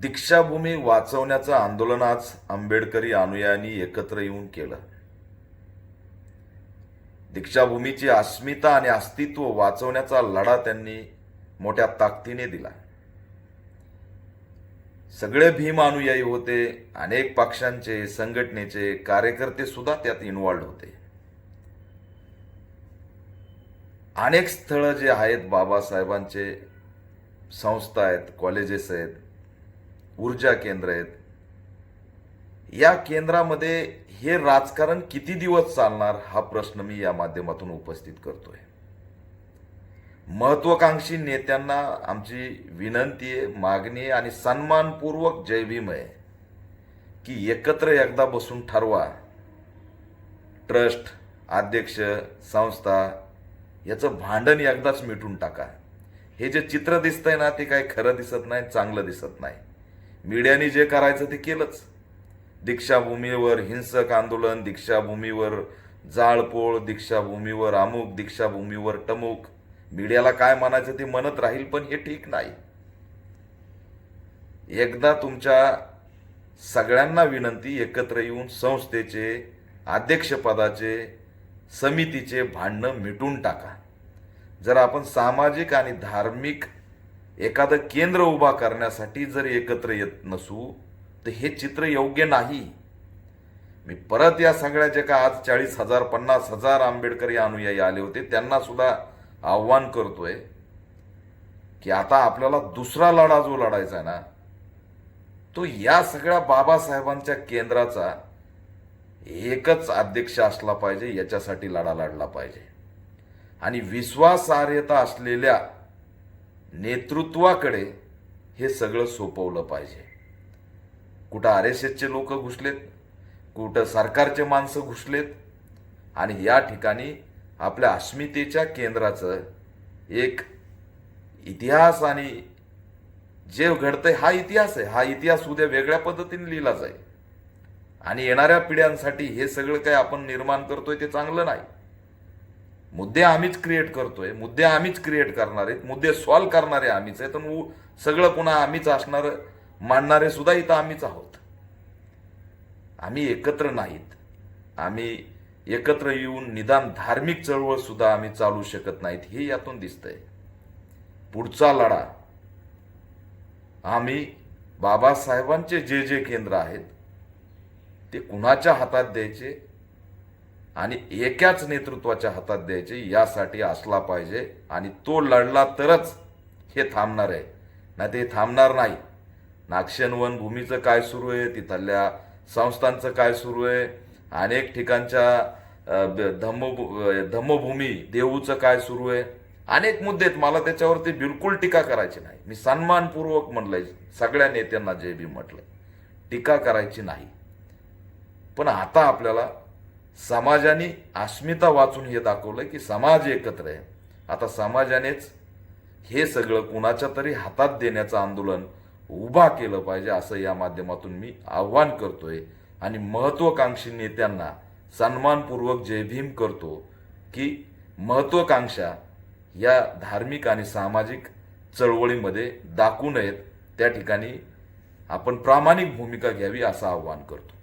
दीक्षाभूमी वाचवण्याचं आंदोलन आज आंबेडकरी अनुयायांनी एकत्र येऊन केलं. दीक्षाभूमीची अस्मिता आणि अस्तित्व वाचवण्याचा लढा त्यांनी मोठ्या ताकदीने दिला. सगळे भीम अनुयायी होते अनेक पक्षांचे संघटनेचे कार्यकर्ते सुद्धा त्यात इन्वॉल्ड होते. अनेक स्थळं जे आहेत बाबासाहेबांचे संस्था आहेत कॉलेजेस आहेत ऊर्जा केंद्र आहेत. या केंद्रामध्ये हे राजकारण किती दिवस चालणार हा प्रश्न मी या माध्यमातून उपस्थित करतोय. महत्वाकांक्षी नेत्यांना आमची विनंती आहे मागणी आहे आणि सन्मानपूर्वक जयभीम आहे की एकत्र एकदा बसून ठरवा. ट्रस्ट अध्यक्ष संस्था याचं भांडण एकदाच मिटून टाका. हे जे चित्र दिसतंय ना ते काही खरं दिसत नाही चांगलं दिसत नाही. मीडियाने जे करायचं ते केलंच. दीक्षाभूमीवर हिंसक आंदोलन दीक्षाभूमीवर जाळपोळ दीक्षाभूमीवर अमुक दीक्षाभूमीवर टमुक. मीडियाला काय म्हणायचं ते म्हणत राहील पण हे ठीक नाही. एकदा तुमच्या सगळ्यांना विनंती एकत्र येऊन संस्थेचे अध्यक्षपदाचे समितीचे भांडणं मिटून टाका. जर आपण सामाजिक आणि धार्मिक एखादं केंद्र उभा करण्यासाठी जर एकत्र येत नसू तर हे चित्र योग्य नाही. मी परत या सगळ्या जे का आज चाळीस हजार पन्नास हजार आंबेडकरी अनुयायी आले होते त्यांना सुद्धा आव्हान करतोय की आता आपल्याला दुसरा लढा जो लढायचा आहे ना तो या सगळ्या बाबासाहेबांच्या केंद्राचा एकच अध्यक्ष असला पाहिजे याच्यासाठी लढा लढला पाहिजे. आणि विश्वासार्हता असलेल्या नेतृत्वाकडे हे सगळं सोपवलं पाहिजे. कुठं आर एस एसचे लोक घुसलेत कुठं सरकारचे माणसं घुसलेत आणि या ठिकाणी आपल्या अस्मितेच्या केंद्राचं एक इतिहास आणि जे घडतंय हा इतिहास आहे. हा इतिहास उद्या वेगळ्या पद्धतीने लिहिला जाईल आणि येणाऱ्या पिढ्यांसाठी हे सगळं काय आपण निर्माण करतोय ते चांगलं नाही. मुद्दे आम्हीच क्रिएट करतोय मुद्दे आम्हीच क्रिएट करणार आहेत मुद्दे सॉल्व्ह करणारे आम्हीच आहेत आणि सगळं पुन्हा आम्हीच असणार मांडणारे सुद्धा इथं आम्हीच आहोत. आम्ही एकत्र नाहीत. आम्ही एकत्र येऊन निदान धार्मिक चळवळ सुद्धा आम्ही चालू शकत नाहीत हे यातून दिसतंय. पुढचा लढा. आम्ही बाबासाहेबांचे जे जे केंद्र आहेत ते कुणाच्या हातात द्यायचे? आणि एकाच नेतृत्वाच्या हातात द्यायचे यासाठी असला पाहिजे. आणि तो लढला तरच हे थांबणार आहे. नाही ते थांबणार नाही. नागशनवन भूमीचं काय सुरू आहे? तिथल्या संस्थांचं काय सुरू आहे? अनेक ठिकाणच्या धम्म धम्मभूमी देऊचं काय सुरू आहे? अनेक मुद्दे आहेत. मला त्याच्यावरती बिलकुल टीका करायची नाही. मी सन्मानपूर्वक म्हणलंय सगळ्या नेत्यांना जे बी म्हटलंय. टीका करायची नाही. पण आता आपल्याला समाजाने अस्मिता वाचून हे दाखवलं की समाज एकत्र आहे. आता समाजानेच हे सगळं कुणाच्या तरी हातात देण्याचं आंदोलन उभा केलं पाहिजे असं या माध्यमातून मी आव्हान करतोय. आणि महत्वाकांक्षी नेत्यांना सन्मानपूर्वक जय भीम करतो की महत्वाकांक्षा या धार्मिक आणि सामाजिक चळवळीमध्ये दाखवू नयेत. त्या ठिकाणी आपण प्रामाणिक भूमिका घ्यावी असं आव्हान करतो.